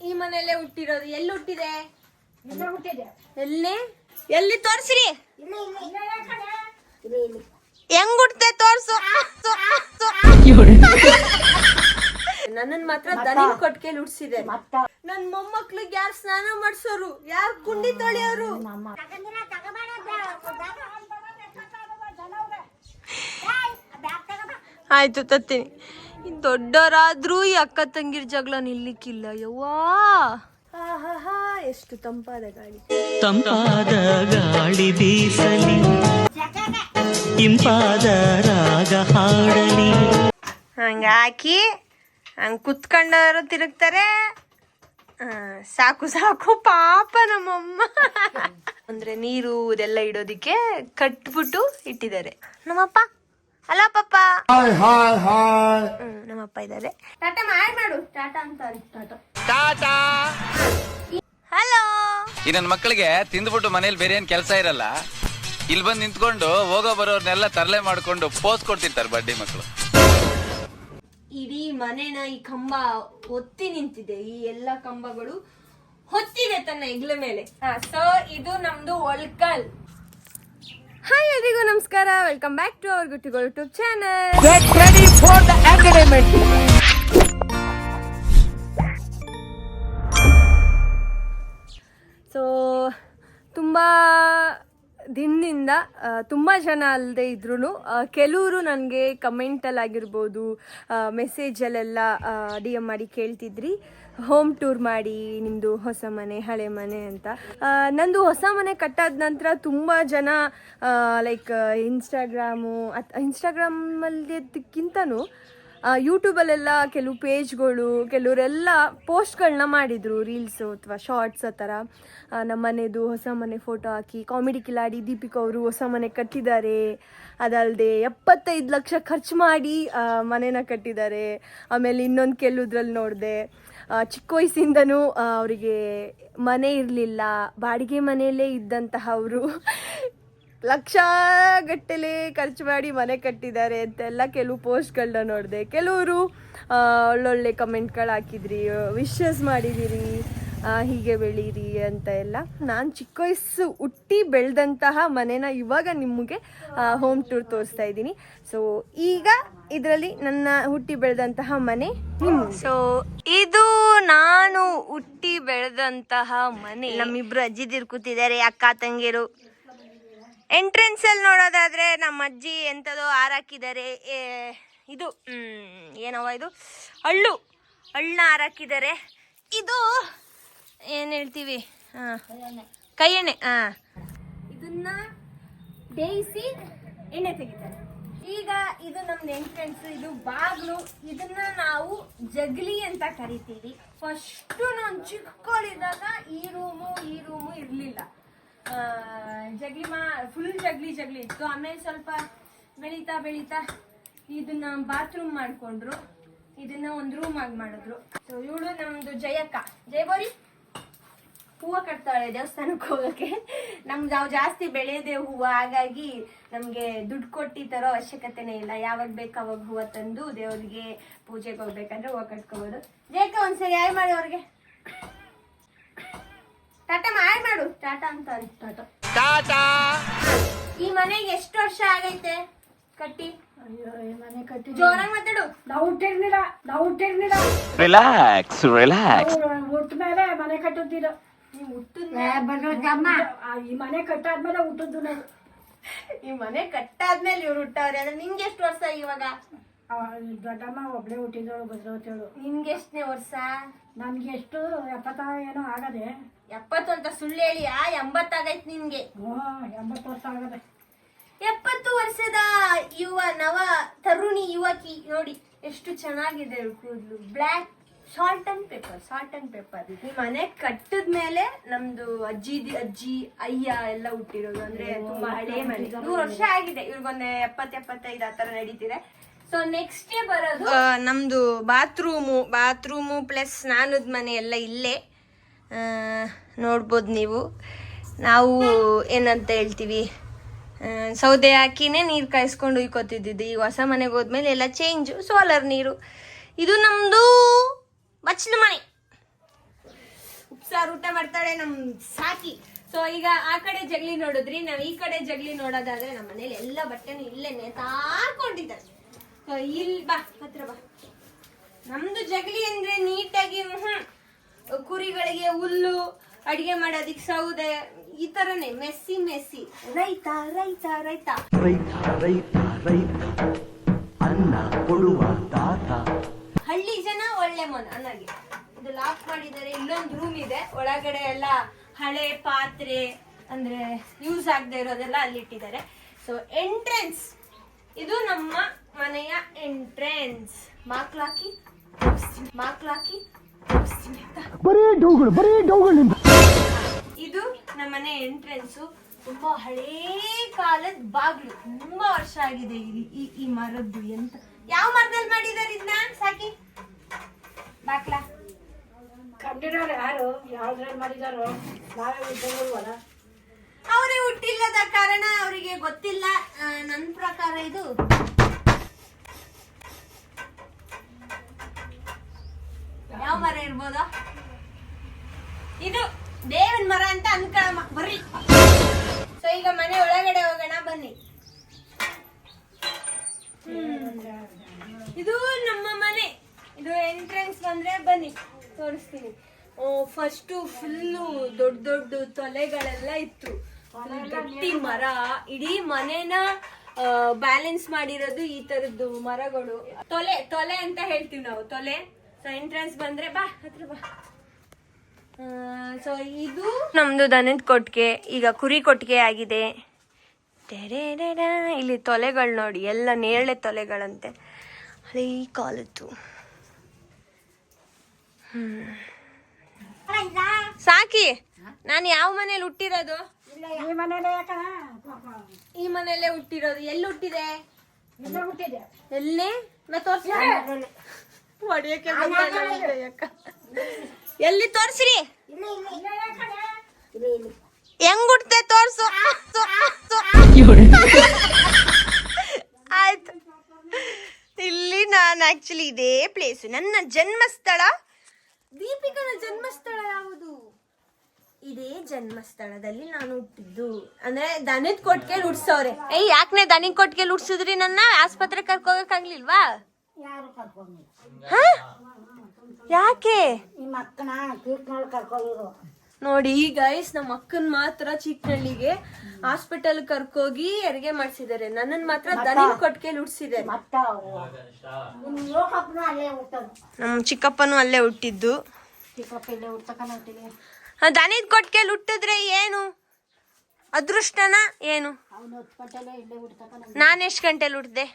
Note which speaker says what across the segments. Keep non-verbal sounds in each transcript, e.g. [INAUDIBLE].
Speaker 1: ಈ ಮನೆಯಲ್ಲೇ ಹುಟ್ಟಿರೋದು ಎಲ್ಲಿ ಹುಟ್ಟಿದೆ ಎಲ್ಲಿ ಎಲ್ಲಿ ತೋರ್ಸಿರಿ ಹೆಂಗ್ ಹುಟ್ಟೆ ತೋರ್ಸು ನನ್ನನ್ ಮಾತ್ರ ದನ ಕೊಟ್ಟಿಗೆ ಹುಡ್ಸಿದೆ ನನ್ ಮೊಮ್ಮಕ್ಳಿಗೆ ಯಾರು ಸ್ನಾನ ಮಾಡ್ಸೋರು ಯಾರು ಕುಂಡಿ ತೊಳೆಯೋರು ಆಯ್ತು ತತ್ತೀನಿ ದೊಡ್ಡವರಾದ್ರೂ ಈ ಅಕ್ಕ ತಂಗಿರ್ ಜಗಳ ನಿಲ್ಲಿಕ್ಕಿಲ್ಲ ಯವ್ವಾ? ಎಷ್ಟು ತಂಪಾದ ಗಾಳಿ.
Speaker 2: ತಂಪಾದ ಗಾಳಿ ಬೀಸಲಿ. ಇಂಪಾದ ರಾಗ ಹಾಡಲಿ.
Speaker 1: ಹಂಗ ಹಾಕಿ ಹಂಗ್ ಕುತ್ಕೊಂಡವರು ತಿರುಗ್ತಾರೆ. ಸಾಕು ಸಾಕು ಪಾಪ ನಮ್ಮಮ್ಮ. ಅಂದ್ರೆ ನೀರು ಇದೆಲ್ಲ ಇಡೋದಿಕ್ಕೆ ಕಟ್ಬಿಟ್ಟು ಇಟ್ಟಿದ್ದಾರೆ. ನಮ್ಮಪ್ಪ? ಹಲೋ ಪಪ್ಪ ನಮ್ಮ ನಮ್ಮಪ್ಪ ಇದ್ದಾರೆ. ಟಾಟಾ ಮಾಡಿ ಮಾಡು. ಟಾಟಾ ಅಂತ ಟಾಟಾ ಹಲೋ
Speaker 3: ಈ ನನ್ನ ಮಕ್ಕಳಿಗೆ ತಿಂದ್ಬಿಟ್ಟು ಮನೇಲಿ ಬೇರೆ ಏನ್ ಕೆಲಸ ಇರಲ್ಲ. ಇಲ್ಲಿ ಬಂದು ನಿಂತ್ಕೊಂಡು ಹೋಗೋ ಬರೋರ್ನೆಲ್ಲ ತರಲೆ ಮಾಡ್ಕೊಂಡು ಪೋಸ್ ಕೊಡ್ತಿರ್ತಾರೆ ಬಡ್ಡಿ ಮಕ್ಕಳು
Speaker 1: ಇಡೀ ಮನೆನ ಈ ಕಂಬ ಒತ್ತಿ ನಿಂತಿದೆ. ಈ ಎಲ್ಲ ಕಂಬಗಳು ಹೊತ್ತಿದೆ ತನ್ನ ಹೆಗ್ಲ ಮೇಲೆ. ಸೊ ಇದು ನಮ್ದು ಒಳ್ಕಲ್ ಹಾಯ್ ಎಲ್ರಿಗೂ ನಮಸ್ಕಾರ. ವೆಲ್ಕಮ್ ಬ್ಯಾಕ್ ಟು ಅವರ್ ಗುಟ್ಟಿಗಳು ಯೂಟ್ಯೂಬ್ ಚಾನಲ್ ಸೊ ತುಂಬ ದಿನದಿಂದ ತುಂಬ ಜನ ಅಲ್ಲದೆ ಇದ್ರೂ ಕೆಲವರು ನನಗೆ ಕಮೆಂಟಲ್ಲಾಗಿರ್ಬೋದು ಮೆಸೇಜಲ್ಲೆಲ್ಲ ಡಿ ಎಂ ಮಾಡಿ ಕೇಳ್ತಿದ್ರಿ. ಹೋಮ್ ಟೂರ್ ಮಾಡಿ ನಿಮ್ಮದು ಹೊಸ ಮನೆ, ಹಳೆ ಮನೆ ಅಂತ. ನಂದು ಹೊಸ ಮನೆ ಕಟ್ಟಾದ ನಂತರ ತುಂಬ ಜನ ಲೈಕ್ ಇನ್ಸ್ಟಾಗ್ರಾಮು ಅತ್ ಇನ್ಸ್ಟಾಗ್ರಾಮಲ್ಲಿದ್ದಕ್ಕಿಂತನೂ ಯೂಟ್ಯೂಬಲ್ಲೆಲ್ಲ ಕೆಲವು ಪೇಜ್ಗಳು ಕೆಲವರೆಲ್ಲ ಪೋಸ್ಟ್ಗಳನ್ನ ಮಾಡಿದರು ರೀಲ್ಸು ಅಥವಾ ಶಾರ್ಟ್ಸ್ ಆ ಥರ. ನಮ್ಮನೆದು ನಮ್ಮ ಮನೆದು ಹೊಸ ಮನೆ ಫೋಟೋ ಹಾಕಿ ಕಾಮಿಡಿ ಕಿಲಾಡಿ ದೀಪಿಕಾ ಅವರು ಹೊಸ ಮನೆ ಕಟ್ಟಿದ್ದಾರೆ. ಅದಲ್ಲದೆ ಎಪ್ಪತ್ತೈದು ಲಕ್ಷ ಖರ್ಚು ಮಾಡಿ ಮನೆನ ಕಟ್ಟಿದ್ದಾರೆ. ಆಮೇಲೆ ಇನ್ನೊಂದು ಕೆಲವುದ್ರಲ್ಲಿ ನೋಡಿದೆ. ಚಿಕ್ಕ ವಯಸ್ಸಿಂದನೂ ಅವರಿಗೆ ಮನೆ ಇರಲಿಲ್ಲ ಬಾಡಿಗೆ ಮನೆಯಲ್ಲೇ ಇದ್ದಂತಹ ಅವರು ಲಕ್ಷಗಟ್ಟಲೆ ಖರ್ಚು ಮಾಡಿ ಮನೆ ಕಟ್ಟಿದ್ದಾರೆ ಅಂತೆಲ್ಲ ಕೆಲವು ಪೋಸ್ಟ್ಗಳನ್ನ ನೋಡಿದೆ. ಕೆಲವರು ಒಳ್ಳೊಳ್ಳೆ ಕಮೆಂಟ್ಗಳು ಹಾಕಿದ್ರಿ ವಿಶಸ್ ಮಾಡಿದಿರಿ ಆ, ಹೀಗೆ ಬೆಳೀರಿ ಅಂತ ಎಲ್ಲ. ನಾನು ಚಿಕ್ಕ ವಯಸ್ಸು ಹುಟ್ಟಿ ಬೆಳೆದಂತಹ ಮನೆನ ಇವಾಗ ನಿಮಗೆ ಹೋಮ್ ಟೂರ್ ತೋರಿಸ್ತಾ ಇದ್ದೀನಿ. ಸೊ ಈಗ ಇದರಲ್ಲಿ ನನ್ನ ಹುಟ್ಟಿ ಬೆಳೆದಂತಹ ಮನೆ ಸೊ ಇದು ನಾನು ಹುಟ್ಟಿ ಬೆಳೆದಂತಹ ಮನೆ. ನಮ್ಮಿಬ್ರು ಅಜ್ಜಿದಿರು ಕೂತಿದ್ದಾರೆ, ಅಕ್ಕ ತಂಗಿರು. ಎಂಟ್ರೆನ್ಸ್ ಅಲ್ಲಿ ನೋಡೋದಾದ್ರೆ ನಮ್ಮ ಅಜ್ಜಿ ಎಂಥದೋ ಹಾರಾಕಿದ್ದಾರೆ. ಇದು ಏನವ ಇದು? ಹಳ್ಳು. ಹಳ್ಳನ್ನ ಹಾರಾಕಿದ್ದಾರೆ. ಇದು ಏನು ಹೇಳ್ತೀವಿ? ಹಾಂ ಕೈ ಎಣ್ಣೆ ಹಾಂ ಇದನ್ನ ಬೇಯಿಸಿ ಎಣ್ಣೆ ತೆಗಿತಾರೆ. ಈಗ ಇದು ನಮ್ದು ಎಂಟ್ರೆನ್ಸ್ ಇದು ಬಾಗ್ಲು. ಇದನ್ನ ನಾವು ಜಗ್ಲಿ ಅಂತ ಕರಿತೀವಿ. ಫಸ್ಟು ನಾನು ಚಿಕ್ಕವಳಿದ್ದಾಗ ಈ ರೂಮು ಈ ರೂಮು ಇರಲಿಲ್ಲ. ಜಗ್ಲಿ ಮಾ ಫುಲ್ ಜಗ್ಲಿ ಜಗ್ಲಿ ಇತ್ತು. ಆಮೇಲೆ ಸ್ವಲ್ಪ ಬೆಳೀತಾ ಬೆಳೀತಾ ಇದನ್ನ ಬಾತ್ರೂಮ್ ಮಾಡ್ಕೊಂಡ್ರು. ಇದನ್ನ ಒಂದು ರೂಮ್ ಆಗಿ ಮಾಡಿದ್ರು. ಸೊ ಇವಳು ನಮ್ದು ಜಯಕ್ಕ. ಜಯಬೋರಿ ಹೂವು ಕಟ್ತಾಳೆ ದೇವಸ್ಥಾನಕ್ಕೆ ಹೋಗಕ್ಕೆ. ನಮ್ಗೆ ನಾವು ಜಾಸ್ತಿ ಬೆಳೆಯದೆ ಹೂವು ಹಾಗಾಗಿ ನಮಗೆ ದುಡ್ಡು ಕೊಟ್ಟು ತರೋ ಅವಶ್ಯಕತೆನೇ ಇಲ್ಲ. ಯಾವಾಗ ಬೇಕು ಅವಾಗ ಹೂವು ತಂದು ದೇವರಿಗೆ ಪೂಜೆಗೆ ಹೋಗ್ಬೇಕಂದ್ರೆ ಹೂವು ಕಟ್ಕೋಬೋದು. ಜೇಕ ಒಂದ್ಸರಿ ಯಾರು ಮಾಡಿ ಅವ್ರಿಗೆ. ಟಾಟಾ ಮಾಡಿ ಮಾಡು. ಟಾಟಾ ಅಂತ ಟಾಟಾ. ಈ ಮನೆಗೆ ಎಷ್ಟು ವರ್ಷ ಆಗೈತೆ ಕಟ್ಟಿ?
Speaker 4: ಅಯ್ಯೋ ಈ ಮನೆ ಕಟ್ಟಿದ್ವಿ
Speaker 1: ಜೋರಾಗಿ ಮಾತಾಡು.
Speaker 4: ಡೌಟ್ ಇರ್ಲಿಲ್ಲ ಡೌಟ್ ಇರ್ಲಿಲ್ಲ.
Speaker 3: ರಿಲ್ಯಾಕ್ಸ್ ರಿಲ್ಯಾಕ್ಸ್
Speaker 4: ಮೇಲೆ ಮನೆ ಕಟ್ಟಿದ್ದೀರ
Speaker 1: ನೀವು ಹುಟ್ಟಿದ
Speaker 4: ಈ ಮನೆ ಕಟ್ಟಾದ್ಮೇಲೆ ಹುಟ್ಟಿದ್ದು ನಾವು.
Speaker 1: ಈ ಮನೆ ಕಟ್ಟಾದ್ಮೇಲೆ ಇವ್ರು ಹುಟ್ಟವ್ರೆ ಅಂದ್ರೆ ನಿಂಗೆ ಎಷ್ಟು ವರ್ಷ ಇವಾಗ?
Speaker 4: ದೊಡ್ಡಮ್ಮ ಒಬ್ಳೆ ಹುಟ್ಟಿದವಳು ಭದ್ರಾವತಿಯವಳು
Speaker 1: ನಿಮ್ಗೆ ಎಷ್ಟನೇ ವರ್ಷ?
Speaker 4: ನಮ್ಗೆ ಎಷ್ಟು? ಎಪ್ಪತ್ತ ಏನೋ ಆಗದೆ.
Speaker 1: ಎಪ್ಪತ್ತು ಅಂತ ಸುಳ್ಳು ಹೇಳಿ ಆ ಎಂಬತ್ತಾಗೈತ್ ನಿನ್ಗೆ.
Speaker 4: ಹ್ಞೂ ಎಂಬತ್ತು ವರ್ಷ ಆಗದೆ.
Speaker 1: ಎಪ್ಪತ್ತು ವರ್ಷದ ಯುವ ನವ ತರುಣಿ ಯುವಕಿ ನೋಡಿ ಎಷ್ಟು ಚೆನ್ನಾಗಿದೆ ಕೂದ್ಲು. Black salt and pepper salt and pepper ಈ ಮನೆ ಕಟ್ಟದ ಮೇಲೆ ನಮ್ದು ಅಜ್ಜಿ ಅಜ್ಜಿ ಅಯ್ಯ ಎಲ್ಲ ಹುಟ್ಟಿರೋದು. ಅಂದ್ರೆ ತುಂಬಾ ಹಳೆ ಮನೆ. ನೂರು ವರ್ಷ ಆಗಿದೆ. ಇವ್ರಿಗೊಂದು ಎಪ್ಪತ್ ಎಪ್ಪತ್ತೈದು ಆತರ ತರ ನಡೀತಿದೆ. ಸೊ ನೆಕ್ಸ್ಟ್ ಬರೋದು ನಮ್ದು ಬಾತ್ರೂಮು ಬಾತ್ರೂಮು ಪ್ಲಸ್ ಸ್ನಾನದ ಮನೆ ಎಲ್ಲ ಇಲ್ಲೇ. ನೋಡ್ಬೋದು ನೀವು. ನಾವು ಏನಂತ ಹೇಳ್ತೀವಿ? ಸೌದೆ ಹಾಕಿನೇ ನೀರು ಕಾಯಿಸ್ಕೊಂಡು ಉಯ್ಕೋತಿದ್ದಿದ್ದು. ಈಗ ಹೊಸ ಮನೆಗೆ ಹೋದ್ಮೇಲೆ ಎಲ್ಲ ಚೇಂಜು ಸೋಲಾರ್ ನೀರು. ಇದು ನಮ್ಮದು ಬಚ್ಚಲು ಮನೆ. ಉಪ್ಸಾರು ಊಟ ಮಾಡ್ತಾಳೆ ನಮ್ ಸಾಕಿ. ಸೊ ಈಗ ಆ ಕಡೆ ಜಗ್ಲಿ ನೋಡಿದ್ರಿ. ನಾವ್ ಈ ಕಡೆ ಜಗ್ಲಿ ನೋಡೋದಾದ್ರೆ ನಮ್ಮ ಮನೇಲಿ ಎಲ್ಲ ಬಟ್ಟೆನೂ ಇಲ್ಲೇ ನೇತಾಕೊಂಡಿದ್ದಾರೆ ಸೊ ಇಲ್ಲಿ ಬಾ ಹತ್ರ ಬಾ. ನಮ್ದು ಜಗಲಿ ಅಂದ್ರೆ ನೀಟಾಗಿ ಹ್ಮ್ ಕುರಿಗಳಿಗೆ ಹುಲ್ಲು ಅಡಿಗೆ ಮಾಡೋದಿಕ್ ಸೌದೆ ಈ ತರನೇ ಮೆಸ್ಸಿ ಮೆಸ್ಸಿ. ರೈತ ರೈತ ರೈತ.
Speaker 5: ರೈತ ರೈತ ರೈತ. ಅನ್ನ ಕೊಡುವ ತಾತ
Speaker 1: ಹಳ್ಳಿ ಜನ ಒಳ್ಳೆ ಮನ ಅನ್ನಾಗಿ ಇದು ಲಾಕ್ ಮಾಡಿದ್ದಾರೆ ಇಲ್ಲೊಂದು ರೂಮ್ ಇದೆ. ಒಳಗಡೆ ಎಲ್ಲ ಹಳೆ ಪಾತ್ರೆ ಅಂದ್ರೆ ಯೂಸ್ ಆಗದೆ ಇರೋದೆಲ್ಲ ಅಲ್ಲಿ ಇಟ್ಟಿದ್ದಾರೆ. ಸೊ ಎಂಟ್ರೆನ್ಸ್ ಇದು ನಮ್ಮ ಮನೆಯ ಎಂಟ್ರೆನ್ಸ್ ಮಾಕ್ಲಾಕಿ ಮಾಕ್ಲಾಕಿ ಇದು ನಮ್ಮನೆ ಎಂಟ್ರೆನ್ಸ್ ತುಂಬಾ ಹಳೇ ಕಾಲದ ಬಾಗ್ಲು. ತುಂಬಾ ವರ್ಷ ಆಗಿದೆ ಈ ಈ ಮರದ್ದು ಎಂತ. ಯಾವ ಮರದಲ್ಲಿ ಮಾಡಿದಾರೆ ಇದನ್ನ ಸಾಕಿ? ಬಾಕ್ಲ.
Speaker 4: ಕಂಡಿರೋರು ಯಾರು? ಯಾವ್ದ್ರಲ್ಲಿ ಮಾಡಿದಾರೋ? ನಾವೇ
Speaker 1: ಅವರೇ ಹುಟ್ಟಿಲ್ಲದ ಕಾರಣ ಅವರಿಗೆ ಗೊತ್ತಿಲ್ಲ. ನನ್ನ ನನ್ ಪ್ರಕಾರ ಇದು. ಯಾವ ಮರ ಇರ್ಬೋದ? ಇದು ದೇವನ್ ಮರ ಅಂತ ಅನ್ಕೊಳ್ಳ ಬರ್ರಿ. ಸೊ ಈಗ ಮನೆ ಒಳಗಡೆ ಹೋಗೋಣ ಬನ್ನಿ. ಇದು ನಮ್ಮ ಮನೆ. ಇದು ಎಂಟ್ರೆನ್ಸ್ ಬಂದ್ರೆ ಬನ್ನಿ, ತೋರಿಸ್ತೀನಿ. ಫಸ್ಟು ಫುಲ್ಲು ದೊಡ್ಡ ದೊಡ್ಡ ತೊಲೆಗಳೆಲ್ಲ ಇತ್ತು. ಗಟ್ಟಿ ಮರ, ಇಡೀ ಮನೆನ ಬ್ಯಾಲೆನ್ಸ್ ಮಾಡಿರೋದು ಈ ತರದ್ದು ಮರಗಳು. ತೊಲೆ ತೊಲೆ ಅಂತ ಹೇಳ್ತೀವಿ ನಾವು, ತೊಲೆ. ಸೊ ಎಂಟ್ರೆನ್ಸ್ ಬಂದ್ರೆ ಬಾ, ಹತ್ರ ಬಾ. ಸೊ ಇದು ನಮ್ದು ದನದ ಕೊಟ್ಟಿಗೆ ಈಗ ಕುರಿ ಕೊಟ್ಟಿಗೆ ಆಗಿದೆ. ಟೆರೆರೆರ. ಇಲ್ಲಿ ತೊಲೆಗಳು ನೋಡಿ ಎಲ್ಲ ನೇರಳೆ ತೊಲೆಗಳಂತೆ. ಹಳೇ ಕಾಲದ್ದು. ಸಾಕಿ ನಾನು ಯಾವ ಮನೇಲಿ ಹುಟ್ಟಿರೋದು?
Speaker 4: ಈ ಮನೇಲೆ
Speaker 1: ಮನೆಯಲ್ಲೇ ಹುಟ್ಟಿರೋದು. ಎಲ್ಲಿ ಹುಟ್ಟಿದೆ? ಎಲ್ಲಿ? ಎಲ್ಲಿ ತೋರ್ಸ್ರಿ? ಹೆಂಗ್ ಹುಟ್ಟೆ ತೋರ್ಸು. ಆಯ್ತು. ಇಲ್ಲಿ ನಾನು ಆಕ್ಚುಲಿ ಇದೇ ಪ್ಲೇಸ್ ನನ್ನ ಜನ್ಮಸ್ಥಳ. ದೀಪಿಕನ ಜನ್ಮಸ್ಥಳ ಯಾವುದು? ಇದೇ ಜನ್ಮಸ್ಥಳದಲ್ಲಿ ನಾನು ಹುಟ್ಟಿದ್ದು. ಅಂದ್ರೆ ದನದ ಕೊಟ್ಟಿಗೆ ಹುಡ್ಸವ್ರೆ ಏಯ್ ಯಾಕನೆ ದನಿಗ್ ಕೊಟ್ಟಿಗೆ ಹುಡ್ಸಿದ್ರಿ ನನ್ನ? ಆಸ್ಪತ್ರೆ ಹ? ಯಾಕೆ?
Speaker 4: ನಿಮ್ಮ ಅಕ್ಕನ ಕೀರ್ತಿನೊಳಗೆ ಕರ್ಕೊಂಡಿದ್ರು
Speaker 1: ನೋಡಿ ಗೈಸ್ ನಮ್ಮ ಅಕ್ಕನ್ ಮಾತ್ರ ಚಿಕ್ಕನಳ್ಳಿಗೆ ಹಾಸ್ಪಿಟಲ್ ಕರ್ಕೋಗಿ ಹೆರಿಗೆ ಮಾಡಿಸಿದ್ದಾರೆ. ನನ್ನನ್ ಮಾತ್ರ ದನಿನ್ ಕೊಟ್ಟಿಗೆ
Speaker 4: ಉಡ್ಸಿದ್ದಾರೆ.
Speaker 1: ನಮ್ ಚಿಕ್ಕಪ್ಪನು ಅಲ್ಲೇ ಹುಟ್ಟಿದ್ದು. ದನಿದ್ ಕೊಟ್ಟಿಗೆ ಹುಟ್ಟಿದ್ರೆ ಏನು? ಅದೃಷ್ಟನ ಏನು? ನಾನು ಎಷ್ಟು ಗಂಟೆಲೆ ಹುಟ್ಟಿದೆ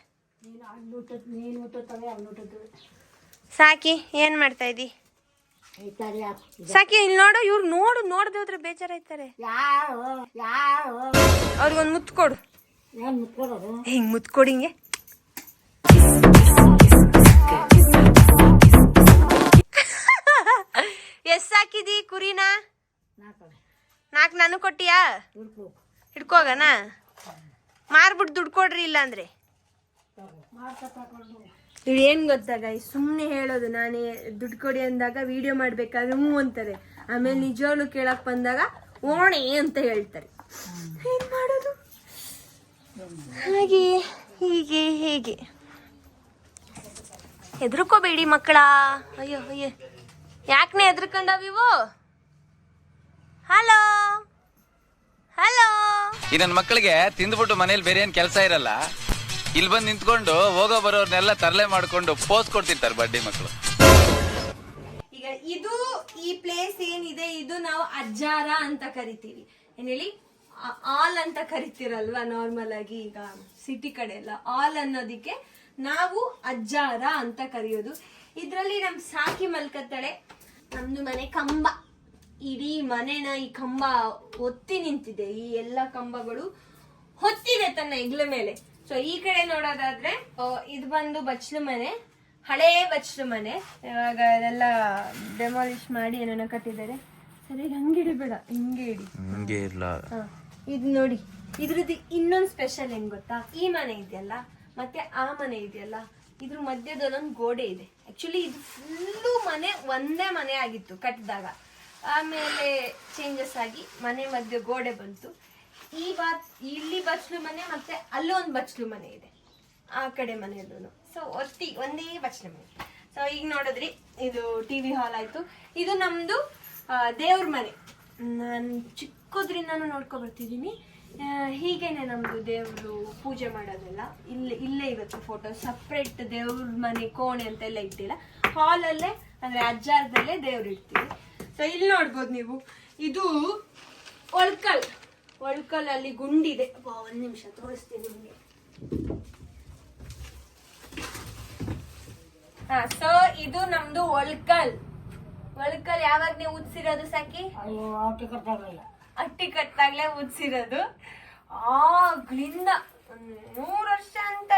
Speaker 1: ಸಾಕಿ ಏನ್ ಮಾಡ್ತಾ ಇದ್ದಿ? ಸಾಕಿ ಇಲ್ಲಿ ನೋಡು ಇವ್ರು ನೋಡು ನೋಡ್ದೆ ಹೋದ್ರೆ ಬೇಜಾರಾಯ್ತಾರೆ. ಅವ್ರಿಗೊಂದು ಮುತ್ತು ಕೊಡು. ಹಿಂಗ್ ಮುತ್ತು ಕೊಡಿ ಹಿಂಗೆ? ಎಷ್ಟ್ ಸಾಕಿದಿ ಕುರಿನ?
Speaker 4: ನಾಲ್ಕು
Speaker 1: ನಾನು ಕೊಟ್ಟಿಯಾ? ಹಿಡ್ಕೋಗಣ ಮಾರ್ಬಿಟ್ಟು ದುಡ್ಡು ಕೊಡ್ರಿ ಇಲ್ಲ ಅಂದ್ರೆ ಇವ್ರು ಏನ್ ಗೊತ್ತಾಗ ಸುಮ್ಮನೆ ಹೇಳೋದು, ನಾನೇ ದುಡ್ಡು ಕೊಡಿ ಅಂದಾಗ ವಿಡಿಯೋ ಮಾಡಬೇಕಾದ್ರೆ ಹ್ಞೂ ಅಂತಾರೆ. ಆಮೇಲೆ ನಿಜವಾಗ್ಲೂ ಕೇಳಕ್ ಬಂದಾಗ, ಓಣೆ ಅಂತ ಹೇಳ್ತಾರೆ. ಏನ್ ಮಾಡೋದು? ಹಾಗೆ, ಹೀಗೆ, ಹೇಗೆ. ಹೆದರ್ಕೋಬೇಡಿ, ಮಕ್ಕಳ. ಅಯ್ಯೋ ಅಯ್ಯೋ. ಯಾಕನೆ ಹೆದರ್ಕೊಂಡವಿವು ಹಲೋ ಹಲೋ
Speaker 3: ಈ ನನ್ನ ಮಕ್ಕಳಿಗೆ ತಿಂದ್ಬಿಟ್ಟು ಮನೇಲಿ ಬೇರೆ ಏನು ಕೆಲಸ ಇರಲ್ಲ? ಇಲ್ಲಿ ಬಂದು ನಿಂತ್ಕೊಂಡು ಹೋಗೋ ಬರೋರ್ನೆಲ್ಲ ತರಲೆ ಮಾಡ್ಕೊಂಡು ಪೋಸ್ ಕೊಡ್ತಿರ್ತಾರೆ ಬಡ್ಡಿ ಮಕ್ಕಳು
Speaker 1: ಈಗ ಇದು ಈ ಪ್ಲೇಸ್ ಏನಿದೆ, ಇದು ನಾವು ಅಜ್ಜಾರ ಅಂತ ಕರಿತೀವಿ. ಏನ್ ಹೇಳಿ? ಆಲ್ ಅಂತ ಕರಿತೀರಲ್ವಾ ನಾರ್ಮಲ್ ಆಗಿ ಈಗ ಸಿಟಿ ಕಡೆ ಎಲ್ಲ? ಆಲ್ ಅನ್ನೋದಿಕ್ಕೆ ನಾವು ಅಜ್ಜಾರ ಅಂತ ಕರೆಯೋದು. ಇದ್ರಲ್ಲಿ ನಮ್ ಸಾಕಿ ಮಲ್ಕತ್ತಳೆ. ನಮ್ದು ಮನೆ ಕಂಬ. ಇಡೀ ಮನೆನ ಈ ಕಂಬ ಒತ್ತಿ ನಿಂತಿದೆ. ಈ ಎಲ್ಲ ಕಂಬಗಳು ಹೊತ್ತಿದೆ ತನ್ನ ಹೆಗ್ಲ ಮೇಲೆ. ಸೊ ಈ ಕಡೆ ನೋಡೋದಾದ್ರೆ ಇದು ಬಂದು ಬಚ್ಲು ಮನೆ ಹಳೇ ಬಚ್ಲು ಮನೆ. ಇವಾಗ ಅದೆಲ್ಲ ಡೆಮಾಲಿಷ್ ಮಾಡಿ ಏನೋ ಕಟ್ಟಿದ್ದಾರೆ. ಸರಿ ಹಂಗೆ ಇಡಬೇಡ ಹಿಂಗೆ ಇಡಿ.
Speaker 3: ಹಂಗೆ ಇಲ್ಲ
Speaker 1: ಹಾ, ಇದು ನೋಡಿ ಇದ್ರದ್ದು ಇನ್ನೊಂದು ಸ್ಪೆಷಲ್ ಏನ್ ಗೊತ್ತಾ? ಈ ಮನೆ ಇದೆಯಲ್ಲ ಮತ್ತೆ ಆ ಮನೆ ಇದೆಯಲ್ಲ ಇದ್ರ ಮಧ್ಯದಲ್ಲೊಂದು ಗೋಡೆ ಇದೆ. ಆಕ್ಚುಲಿ ಇದು ಫುಲ್ಲು ಮನೆ ಒಂದೇ ಮನೆ ಆಗಿತ್ತು ಕಟ್ಟಿದಾಗ. ಆಮೇಲೆ ಚೇಂಜಸ್ ಆಗಿ ಮನೆ ಮಧ್ಯೆ ಗೋಡೆ ಬಂತು. ಈ ಬಾತ್, ಇಲ್ಲಿ ಬಚ್ಲು ಮನೆ ಮತ್ತೆ ಅಲ್ಲೂ ಒಂದು ಬಚ್ಲು ಮನೆ ಇದೆ. ಆ ಕಡೆ ಮನೆಯಲ್ಲೂ ಸೊ ಒತ್ತಿ ಒಂದೇ ಬಚ್ಲು ಮನೆ. ಸೊ ಈಗ ನೋಡಿದ್ರಿ, ಇದು ಟಿ ವಿ ಹಾಲ್ ಆಯ್ತು. ಇದು ನಮ್ದು ದೇವ್ರ ಮನೆ. ನಾನು ಚಿಕ್ಕದ್ರಿಂದನೂ ನೋಡ್ಕೊ ಬರ್ತಿದ್ದೀನಿ. ಹೀಗೇನೆ ನಮ್ದು ದೇವರು ಪೂಜೆ ಮಾಡೋದೆಲ್ಲ. ಇಲ್ಲೇ ಇಲ್ಲೇ ಇವತ್ತು ಫೋಟೋ ಸಪ್ರೇಟ್ ದೇವ್ರ ಮನೆ, ಕೋಣೆ ಅಂತೆಲ್ಲ ಇಟ್ಟಿಲ್ಲ. ಹಾಲಲ್ಲೇ ಅಂದ್ರೆ ಅಜ್ಜಾರದಲ್ಲೇ ದೇವ್ರು ಇಡ್ತೀವಿ. ಸೊ ಇಲ್ಲಿ ನೋಡ್ಬೋದು ನೀವು. ಇದು ಒಳ್ಕಲ್. ಒಳ್ಕಲ್ ಅಲ್ಲಿ ಗುಂಡಿದೆ. ಬಾ ಒಂದ್ ನಿಮಿಷ ತೋರಿಸ್ತೀನಿ ನಿಮಗೆ. ಹಾ ಸೊ ಇದು ನಮ್ದು ಒಳ್ಕಲ್. ಒಳ್ಕಲ್ ಯಾವಾಗ ನೀವು ಉದ್ಸಿರೋದು ಸಾಕಿ? ಅಟ್ಟಿ ಕಟ್ಟಾಗ್ಲೇ ಉದ್ಸಿರೋದು. ಆಗ್ಲಿಂದ ನೂರು ವರ್ಷ ಅಂತ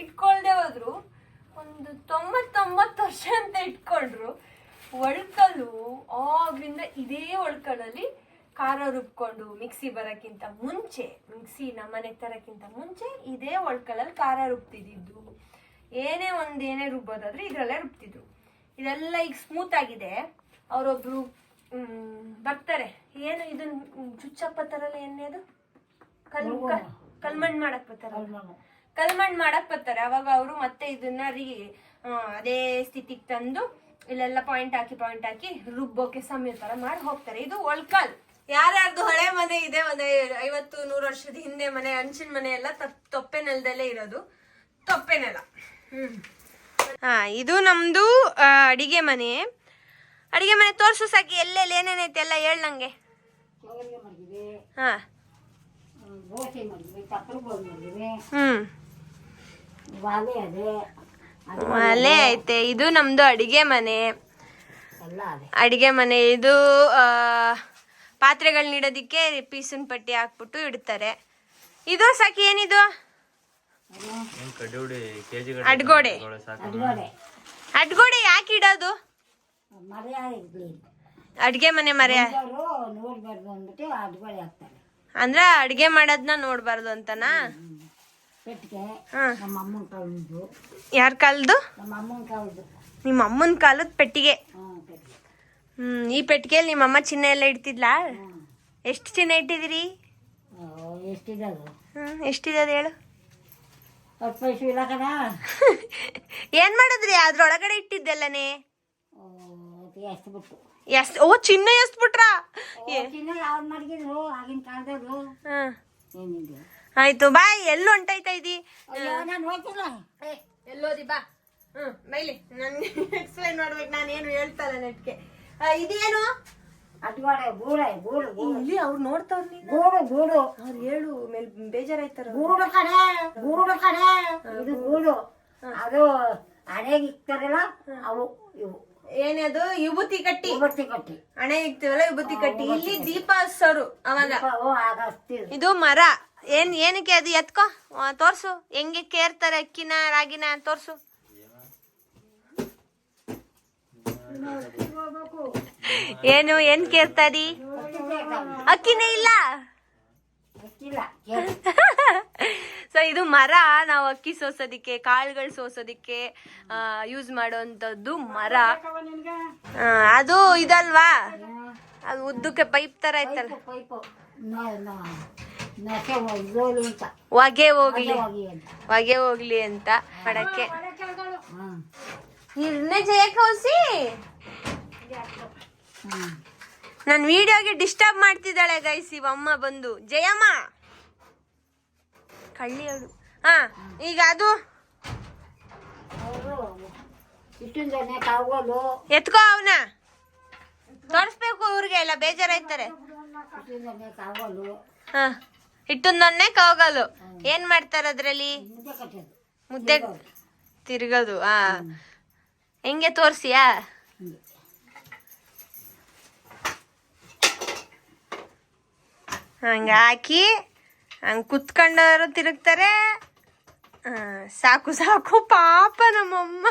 Speaker 1: ಇಟ್ಕೊಳ್ದೆ ಹೋದ್ರು. ಒಂದು ತೊಂಬತ್ತೊಂಬತ್ತು ವರ್ಷ ಅಂತ ಇಟ್ಕೊಂಡ್ರು ಒಳ್ಕಲ್ಲು ಆಗ್ಲಿಂದ ಇದೇ ಒಳ್ಕಲಲ್ಲಿ ಖಾರ ರುಬ್ಕೊಂಡು ಮಿಕ್ಸಿ ಬರೋಕ್ಕಿಂತ ಮುಂಚೆ ಮಿಕ್ಸಿ ನಮ್ಮನೆ ತರಕ್ಕಿಂತ ಮುಂಚೆ ಇದೇ ಒಳ್ಕಲಲ್ಲಿ ಖಾರ ರುಬ್ತಿದ್ದಿದ್ದು. ಏನೇ ಒಂದು ಏನೇ ರುಬ್ಬೋದಾದ್ರೆ ಇದರಲ್ಲೇ ರುಬ್ತಿದ್ರು. ಇದೆಲ್ಲ ಈಗ ಸ್ಮೂತ್ ಆಗಿದೆ. ಅವರೊಬ್ರು ಬರ್ತಾರೆ. ಏನು ಇದನ್ನ ಚುಚ್ಚಪ್ಪ ತರಲ್ಲ ಎಣ್ಣೆ ಅದು? ಕಲ್ ಕಲ್ಮಣ್ಣು ಕಲ್ಮಣ್ ಮಾಡಕ್ ಬರ್ತಾರಲ್ಲ? ಕಲ್ಮಣ್. ಮಾಡಕ್ ಬರ್ತಾರೆ. ಅವಾಗ ಅವರು ಮತ್ತೆ ಇದನ್ನ ರೀ ಅದೇ ಸ್ಥಿತಿಗೆ ತಂದು ಇಲ್ಲೆಲ್ಲ ಪಾಯಿಂಟ್ ಹಾಕಿ ಪಾಯಿಂಟ್ ಹಾಕಿ ರುಬ್ಬೋಕೆ ಸಮಯ ತರ ಮಾಡಿ ಹೋಗ್ತಾರೆ. ಇದು ಒಳ್ಕಲ್. ಯಾರ್ಯಾರ್ದು ಹಳೆ ಮನೆ ಇದೆ ಒಂದು ಐವತ್ತು ನೂರು ವರ್ಷದ ಹಿಂದೆ ಮನೆ ಅಂಚಿನ ಮನೆ ಎಲ್ಲ ತಪ್- ತೊಪ್ಪೆ ನೆಲದಲ್ಲೇ ಇರೋದು. ತೊಪ್ಪೆ ನೆಲ. ಹ್ಮ್. ಹಾ ಇದು ನಮ್ದು ಅಡಿಗೆ ಮನೆ. ಅಡಿಗೆ ಮನೆ ತೋರ್ಸು ಸಾಕಿ ಎಲ್ಲೆಲ್ಲಿ ಏನೇನೈತೆ ಎಲ್ಲ ಹೇಳ್ ನಂಗೆ. ಹಾ. ಹ್ಮ್ ಒಲೆ ಐತೆ. ಇದು ನಮ್ದು ಅಡಿಗೆ ಮನೆ. ಅಡಿಗೆ ಮನೆ. ಇದು ಆ, ಪೀಸನ್ ಇಡೋದಿಕ್ಕೆ ಪೀಸಿನ ಪಟ್ಟಿ ಹಾಕ್ಬಿಟ್ಟು ಇಡ್ತಾರೆ. ಇದು ಸಾಕಿ ಏನಿದು? ಅಡ್ಗೋಡೆ.
Speaker 4: ಅಡ್ಗೋಡೆ
Speaker 1: ಅಡ್ಗೋಡೆ. ಯಾಕೆ ಇಡೋದು? ಅಡ್ಗೆ ಮನೆ ಮರೆ
Speaker 4: ಅಂದ್ರೆ ನೋಡ್ಬಾರ್ದು ಅಂದ್ಬಿಟ್ಟು ಅಡ್ಗೋಡೆ ಹಾಕ್ತಾರೆ.
Speaker 1: ಅಂದ್ರ ಅಡ್ಗೆ ಮಾಡೋದ್ನ ನೋಡ್ಬಾರ್ದು ಅಂತನಾ?
Speaker 4: ಯಾರ
Speaker 1: ಹ್ಮ್.
Speaker 4: ನಮ್ಮ ಅಮ್ಮನ ಕಾಲದ್ದು
Speaker 1: ಯಾರ್ ಕಾಲ್ದು
Speaker 4: ನಮ್ಮ ಅಮ್ಮನ ಕಾಲದ್ದು
Speaker 1: ನಿಮ್ಮ ಅಮ್ಮನ ಕಾಲದ ಪೆಟ್ಟಿಗೆ. ಹ್ಮ್ ಈ ಪೆಟ್ಟಿಗೆಯಲ್ಲಿ ನಿಮ್ಮ ಅಮ್ಮ ಚಿನ್ನ ಎಲ್ಲ ಇಡ್ತಿದ್ಲಾ? ಎಷ್ಟು ಚಿನ್ನ ಇಟ್ಟಿದ್ದೀರಿ?
Speaker 4: ಎಷ್ಟಿದೆ ಅದು
Speaker 1: ಹ್ಮ್ ಎಷ್ಟಿದೆ ಹೇಳು.
Speaker 4: ಹತ್ತು ಪೈಸೆ ಇಲ್ಲ ಕಣ [LAUGHS]
Speaker 1: ಏನ್ ಮಾಡಿದ್ರಿ? ಅದ್ರೊಳಗಡೆ ಇಟ್ಟಿದ್ದೆಲ್ಲನೆ?
Speaker 4: ಎಷ್ಟು ಬಿಟ್ಟು.
Speaker 1: ಓ ಚಿನ್ನ ಎಷ್ಟ್ ಬಿಟ್ರಾ?
Speaker 4: ಚಿನ್ನ ಯಾವ್ದು ಮಡಗಿದ್ರು ಆಗಿನ ಕಾಲದವರು.
Speaker 1: ಹ್ಮ್
Speaker 4: ಏನಿದೆ
Speaker 1: ಆಯ್ತು ಬಾಯ್. ಎಲ್ಲಿ ಹೊಂಟೈತಾ ಇದಿ
Speaker 4: ಅಯ್ಯೋ ನಾನು ಹೋಗ್ತಿಲ್ಲ.
Speaker 1: ಎಲ್ಲೋದಿ ಬಾ. ಹ್ಮ್ ಬೈಲಿ. ನನ್ [LAUGHS] ಎಕ್ಸ್ಪ್ಲೈನ್ ಮಾಡ್ಬೇಕು. ನಾನು ಏನು ಹೇಳ್ತಲ್ಲ ನೆಟ್ಗೆ. ಇದೇನು?
Speaker 4: ಅಡ್ಗೋಡೆ ಗೂಡೆ ಗೂಡು
Speaker 1: ಇಲ್ಲಿ ಅವ್ರು ನೋಡ್ತಾವ್ರ ನೀನು?
Speaker 4: ಗೂಡು ಗೂಡು
Speaker 1: ಅವ್ರು ಹೇಳು ಮೇಲ್ ಬೇಜಾರಾಯ್ತಾರ
Speaker 4: ಗೂಡು ಕಡೆ ಗೂಡು ಕಡೆ ಇದು ಗೂಡು ಅದು ಹಣೆಗೆ ಇಕ್ತಾರಲ್ಲ ಅವು ಇವು.
Speaker 1: ಏನದು? ವಿಭೂತಿ ಕಟ್ಟಿ.
Speaker 4: ವಿಭೂತಿ ಕಟ್ಟಿ.
Speaker 1: ಹಣೆ ಇಕ್ತಿವಲ್ಲ ವಿಭೂತಿ ಕಟ್ಟಿ. ಇಲ್ಲಿ ದೀಪ ಹಚ್ಚೋರು ಅವಾಗ. ಇದು ಮರ. ಏನ್ ಏನಕ್ಕೆ ಅದು ಎತ್ಕೋ? ತೋರ್ಸು. ಹೆಂಗೆ ಕೇರ್ತಾರೆ ಅಕ್ಕಿನ ರಾಗಿನ ತೋರ್ಸು. ಏನು ಏನ್ ಕೇರ್ತಾರಿ ಅಕ್ಕಿನೇ ಇಲ್ಲ. [LAUGHS] ಸೊ ಇದು ಮರ ನಾವು ಅಕ್ಕಿ ಸೋಸೋದಿಕ್ಕೆ ಕಾಳುಗಳು ಸೋಸೋದಿಕ್ಕೆ ಯೂಸ್ ಮಾಡುವಂತದ್ದು ಮರ. ಅದು ಇದಲ್ವಾ? ಅದು ಉದ್ದಕ್ಕೆ ಪೈಪ್ ತರ ಐತಲ್ಲ. ಹೊಗೆ ಹೋಗ್ಲಿ
Speaker 4: ಹೋಗಿ
Speaker 1: ಹೊಗೆ ಹೋಗ್ಲಿ ಅಂತ. ಮಾಡಕ್ಕೆ
Speaker 4: ಹ್ಮ್
Speaker 1: ಜಯ ಜಯಕ್ಕೆ ಹೋಸಿ ನನ್ ವಿಡಿಯೋಗೆ ಡಿಸ್ಟರ್ಬ್ ಮಾಡ್ತಿದ್ದಾಳೆ ಗೈಸ್ ಅಮ್ಮ ಬಂದು. ಜಯಮ್ಮ! ಕಳ್ಳಿ ಅವಳು. ಹಾ ಈಗ ಅದು? ಎತ್ಕೋ ಅವನ. ತೋರಿಸ್ಬೇಕು ಅವ್ರಿಗೆ ಎಲ್ಲ ಬೇಜಾರಾಯ್ತಾರೆ. ಹಾ ಹಿಟ್ಟೊಂದನ್ನೇ ಹೋಗಲು ಏನ್ ಮಾಡ್ತಾರ ಅದ್ರಲ್ಲಿ?
Speaker 4: ಮುದ್ದೆ ತಿರ್ಗದು
Speaker 1: ಮುದ್ದೆ ತಿರ್ಗೋದು. ಆ ಹೆಂಗೆ ತೋರ್ಸಿಯಾ?
Speaker 4: ಹಂಗೆ
Speaker 1: ಹಾಕಿ, ಹಂಗೆ ಕುತ್ಕೊಂಡವರು ತಿರುಗ್ತಾರೆ. ಸಾಕು ಸಾಕು, ಪಾಪ ನಮ್ಮಮ್ಮ.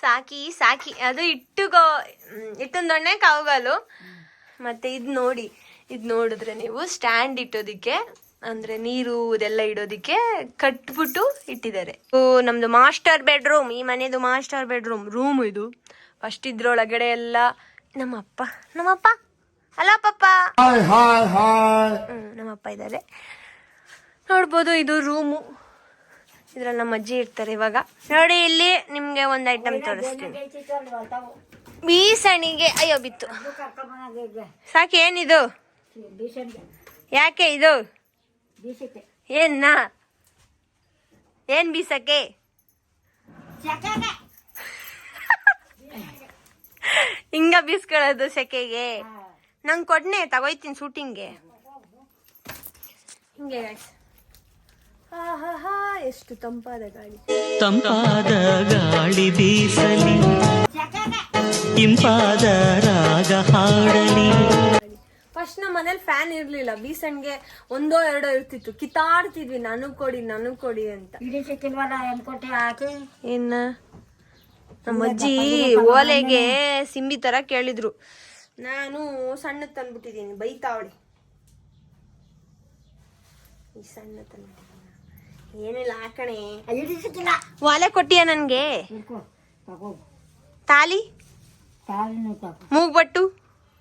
Speaker 1: ಸಾಕಿ ಸಾಕಿ, ಅದು ಇಟ್ಟುಗೋ ಇಟ್ಟೊಂದೊಣ್ಣೆ ಕಾವಗಲು. ಮತ್ತೆ ಇದು ನೋಡಿ, ಇದು ನೋಡಿದ್ರೆ ನೀವು ಸ್ಟ್ಯಾಂಡ್ ಇಟ್ಟೋದಿಕ್ಕೆ ಅಂದ್ರೆ ನೀರು ಇದೆಲ್ಲ ಇಡೋದಿಕ್ಕೆ ಕಟ್ಬಿಟ್ಟು ಇಟ್ಟಿದ್ದಾರೆ. ನಮ್ದು ಮಾಸ್ಟರ್ ಬೆಡ್ರೂಮ್ ಈ ಮನೆಯದು ಮಾಸ್ಟರ್ ಬೆಡ್ರೂಮ್ ರೂಮ್ ಇದು. ಫಸ್ಟ್ ಇದ್ರೊಳಗಡೆ ಎಲ್ಲ ನಮ್ಮಪ್ಪ ನಮ್ಮಪ್ಪ? ಹಲೋ ಪಪ್ಪ? ನಮ್ಮ ನಮ್ಮಪ್ಪ ಇದ್ದಾರೆ. ನೋಡ್ಬೋದು ಇದು ರೂಮು ಇದ್ರಲ್ಲಿ ನಮ್ಮ ಅಜ್ಜಿ ಇರ್ತಾರೆ ಇವಾಗ. ನೋಡಿ ಇಲ್ಲಿ ನಿಮ್ಗೆ ಒಂದು ಐಟಮ್ ತೋರಿಸ್ತೀನಿ. ಬೀಸಣಿಗೆ ಅಯ್ಯೋ ಬಿತ್ತು. ಸಾಕೇನಿದು? ಏನಿದು ಯಾಕೆ ಇದು? ಏನ್ನ? ಏನ್ ಬೀಸಕ್ಕೆ? [LAUGHS] ಹಿಂಗ ಬೀಸ್ಕೊಳ್ಳೋದು ಸೆಕೆಗೆ ನಂಗೆ ಕೊಡ್ನೆ ತಗೋಯ್ತೀನಿ ಶೂಟಿಂಗ್ಗೆ. ಹಿಂಗೆ ಎಷ್ಟು ತಂಪಾದ ಗಾಳಿ.
Speaker 2: ತಂಪಾದ ಗಾಳಿ ಬೀಸಲಿ. ಇಂಪಾದ ರಾಗ ಹಾಡಲಿ.
Speaker 1: ಫಸ್ಟ್ ನಮ್ಮ ಮನೇಲಿ ಫ್ಯಾನ್ ಇರ್ಲಿಲ್ಲ. ಬೀಸಣ್ಗೆ ಒಂದೋ ಎರಡೋ ಇರ್ತಿತ್ತು. ಕಿತಾಡ್ತಿದ್ವಿ ನನಗ್ ಕೊಡಿ ನನಗ್ ಕೊಡಿ ಅಂತ.
Speaker 4: ಇಡೀ ಸಿಕ್ಕಿಲ್ವಲ್ಲ ಎನ್ಕೊಟ್ಟೆ ಹಾಕಿ
Speaker 1: ಏನ? ನಮ್ಮ ಅಜ್ಜಿ ಓಲೆಗೆ ಸಿಂಬಿ ತರ ಕೇಳಿದ್ರು. ನಾನು ಸಣ್ಣ ತಂದ್ಬಿಟ್ಟಿದ್ದೀನಿ. ಬೈತಾವಳಿ ಈ ಸಣ್ಣ ತಂದ್ಬಿಟ್ಟಿದ್ದೀನಿ. ಏನಿಲ್ಲ ಹಾಕಣೆ
Speaker 4: ಇಡೀ ಸಿಕ್ಕಿಲ್ಲ
Speaker 1: ಓಲೆ ಕೊಟ್ಟಿಯ ನನ್ಗೆ?
Speaker 4: ಇಟ್ಕೋ ತಗೋ.
Speaker 1: ತಾಲಿ?
Speaker 4: ತಾಳಿನೂ ತಗೋ.
Speaker 1: ಮೂಗ್ಬಟ್ಟು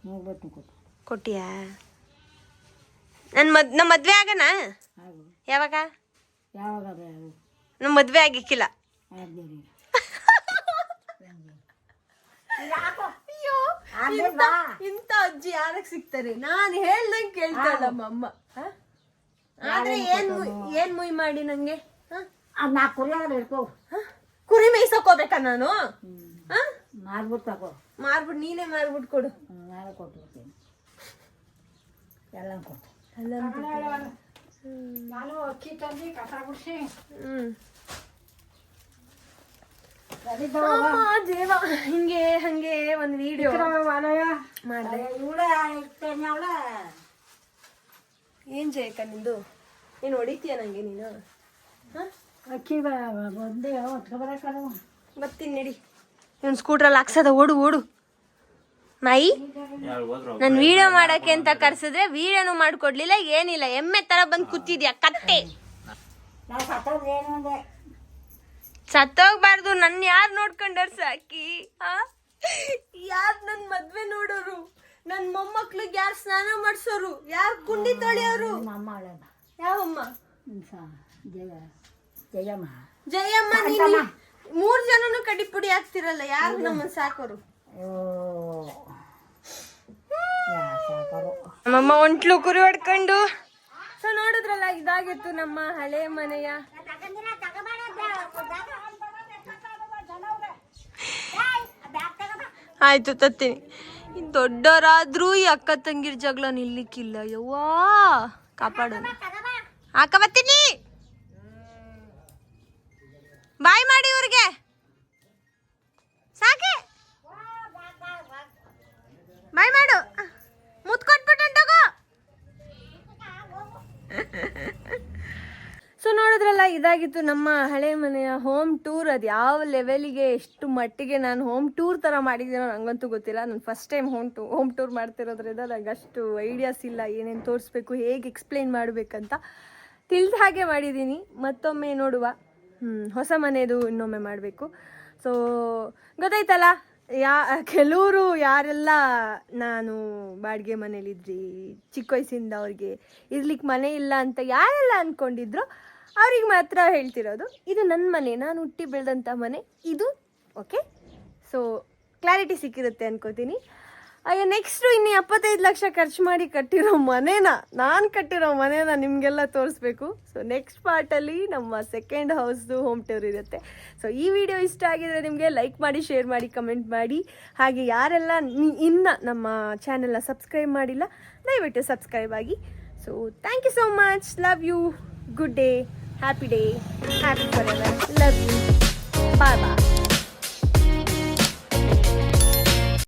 Speaker 4: ಹೋಗ್ಬಿಟ್ಟು ಕೊಟ್ಟು
Speaker 1: ಕೊಟ್ಟಿಯಾ? ನನ್ನ ಮದ್ ನಮ್ಮ ಮದ್ವೆ ಆಗನ? ಯಾವಾಗ?
Speaker 4: ಯಾವಾಗ
Speaker 1: ನಮ್ಮ ಮದ್ವೆ ಆಗಿಕ್ಕಿಲ್ಲ. ಅಯ್ಯೋ ಇಂಥ ಇಂಥ ಅಜ್ಜಿ ಯಾರಕ್ ಸಿಗ್ತಾರೆ ನಾನು ಹೇಳ್ದಂಗೆ ಕೇಳ್ತಾಳ ನಮ್ಮ ಅಮ್ಮ ಹ? ಆದ್ರೆ ಏನ್ ಮುಯ್- ಏನ್ ಮುಯ್ ಮಾಡಿ ನಂಗೆ? ಹ?
Speaker 4: ಅದು ನಾಲ್ಕು ಕುರಿಯಾಗ ಇಟ್ಕೋ
Speaker 1: ಹ? ಕುರಿ ಮೇಯ್ಸಕ್ ಹೋಗ್ಬೇಕಾ ನಾನು? ಹ?
Speaker 4: ಮಾರ್ಬಿಟ್ಟು ತಗೋ.
Speaker 1: ಮಾರ್ಬಿಟ್ ನೀನೇ ಮಾರ್ಬಿಟ್ ಕೊಡು.
Speaker 4: ಕೊಟ್ಬಿಡ್ತೀನಿ ಎಲ್ಲ ಕೊಟ್ಟು ನಾನು ಅಕ್ಕಿ ತಂದು ಕಸ ಗುಡಿಸಿ.
Speaker 1: ದೇವ ಹಿಂಗೆ ಹಂಗೆ ಒಂದು ವಿಡಿಯೋ ಮಾಡಿದೆ.
Speaker 4: ಇವಳ ಏನು ಅವಳ.
Speaker 1: ಏನ್ ಜಯಕ ನಿಂದು? ನೀನ್ ಹೊಡಿತೀಯ ನಂಗೆ ನೀನು? ಹ?
Speaker 4: ಅಕ್ಕಿ ಬಂದೆ ಬರಕ
Speaker 1: ಬತ್ತೀನಿ ನಡಿ ಇವ್ನು ಸ್ಕೂಟ್ರಲ್ಲಿ ಹಾಕ್ಸದ? ಓಡು ಓಡು. ಮಾಯಿ ನಾನು ವಿಡಿಯೋ ಮಾಡಕ್ಕೆ ಅಂತ ಕರ್ಸಿದ್ರೆ ವಿಡಿಯೋನು ಮಾಡ್ಕೊಡ್ಲಿಲ್ಲ ಏನಿಲ್ಲ. ಎಮ್ಮೆ ತರ ಬಂದು ಕೂತಿದ್ಯಾ? ಕತ್ತೆ. ಸತ್ತೋಗ್ಬಾರ್ದು. ನನ್ ಯಾರ್ ನೋಡ್ಕೊಂಡರ್ ಸಾಕಿ? ಯಾರ್ ನನ್ ಮದ್ವೆ ನೋಡೋರು? ನನ್ ಮೊಮ್ಮಕ್ಳಿಗೆ ಯಾರ್ ಸ್ನಾನ ಮಾಡ್ಸೋರು? ಯಾರ್ ಕುಂಡಿ ತೊಳೆಯೋರು? ಯಾವಮ್ಮ?
Speaker 4: ಜಯ ಜಯಮ್ಮ.
Speaker 1: ಜಯಮ್ಮ ನೀನು ಮೂರ್ ಜನನು ಕಡಿಪುಡಿ ಹಾಕ್ತಿರಲ್ಲ ಯಾರು ನಮ್ಮನ್ ಸಾಕೋರು?
Speaker 4: ಓ ಯಾ ಸಾಕರು
Speaker 1: ನಮ್ಮಮ್ಮ ಒಂಟ್ಲು ಕುರಿ ಹೊಡ್ಕೊಂಡು. ಸೊ ನೋಡಿದ್ರಲ್ಲ ಇದಾಗಿತ್ತು ನಮ್ಮ ಹಳೆ ಮನೆಯ. ಆಯ್ತು ತತ್ತೀನಿ. ಇನ್ ದೊಡ್ಡವರಾದ್ರೂ ಈ ಅಕ್ಕ ತಂಗಿರ್ ಜಗಳ ನಿಲ್ಲಿಕ್ಕಿಲ್ಲ. ಯವ್ವಾ ಕಾಪಾಡೋಣ ಹಾಕ ಬರ್ತೀನಿ. ಬಾಯ್ ಮಾಡಿ ಇವ್ರಿಗೆ. ಸಾಕೆ. ಬಾಯ್ ಮಾಡು. ಇದಾಗಿತ್ತು ನಮ್ಮ ಹಳೆ ಮನೆಯ ಹೋಮ್ ಟೂರ್ ಅದು ಯಾವ ಲೆವೆಲಿಗೆ ಎಷ್ಟು ಮಟ್ಟಿಗೆ ನಾನು ಹೋಮ್ ಟೂರ್ ಥರ ಮಾಡಿದ್ದೀನೋ ನಂಗಂತೂ ಗೊತ್ತಿಲ್ಲ. ನಾನು first time home to home tour ಮಾಡ್ತಿರೋದ್ರಿಂದ ನಂಗೆ ಅಷ್ಟು ಐಡಿಯಾಸ್ ಇಲ್ಲ, ಏನೇನು ತೋರಿಸ್ಬೇಕು, ಹೇಗೆ ಎಕ್ಸ್ಪ್ಲೈನ್ ಮಾಡಬೇಕಂತ. ತಿಳಿದ ಹಾಗೆ ಮಾಡಿದ್ದೀನಿ ಮತ್ತೊಮ್ಮೆ ನೋಡುವ. ಹೊಸ ಮನೆಯದು ಇನ್ನೊಮ್ಮೆ ಮಾಡಬೇಕು. ಸೊ ಗೊತ್ತಾಯ್ತಲ್ಲ? ಯಾ, ಕೆಲವರು ಯಾರೆಲ್ಲ ನಾನು ಬಾಡಿಗೆ ಮನೇಲಿದ್ರಿ, ಚಿಕ್ಕ ವಯಸ್ಸಿಂದ ಅವ್ರಿಗೆ ಇರ್ಲಿಕ್ಕೆ ಮನೆ ಇಲ್ಲ ಅಂತ ಯಾರೆಲ್ಲ ಅಂದ್ಕೊಂಡಿದ್ರು ಅವ್ರಿಗೆ ಮಾತ್ರ ಹೇಳ್ತಿರೋದು, ಇದು ನನ್ನ ಮನೆ, ನಾನು ಹುಟ್ಟಿ ಬೆಳೆದಂಥ ಮನೆ, ಇದು ಓಕೆ ಸೊ ಕ್ಲಾರಿಟಿ ಸಿಕ್ಕಿರುತ್ತೆ ಅನ್ಕೋತೀನಿ. ಅಯ್ಯೋ ನೆಕ್ಸ್ಟು ಇನ್ನು ಎಪ್ಪತ್ತೈದು ಲಕ್ಷ ಖರ್ಚು ಮಾಡಿ ಕಟ್ಟಿರೋ ಮನೇನ, ನಾನು ಕಟ್ಟಿರೋ ಮನೇನ ನಿಮಗೆಲ್ಲ ತೋರಿಸ್ಬೇಕು. ಸೊ ನೆಕ್ಸ್ಟ್ ಪಾರ್ಟಲ್ಲಿ ನಮ್ಮ ಸೆಕೆಂಡ್ ಹೌಸ್ದು ಹೋಮ್ ಟೂರ್ ಇರುತ್ತೆ. ಸೊ ಈ ವಿಡಿಯೋ ಇಷ್ಟ ಆಗಿದ್ರೆ ನಿಮಗೆ ಲೈಕ್ ಮಾಡಿ ಶೇರ್ ಮಾಡಿ ಕಮೆಂಟ್ ಮಾಡಿ. ಹಾಗೆ ಯಾರೆಲ್ಲ ಇನ್ನು ನಮ್ಮ ಚಾನೆಲ್ನ ಸಬ್ಸ್ಕ್ರೈಬ್ ಮಾಡಿಲ್ಲ, ದಯವಿಟ್ಟು ಸಬ್ಸ್ಕ್ರೈಬ್ ಆಗಿ. So thank you so much love you good day happy day, happy forever. Love you. Bye bye.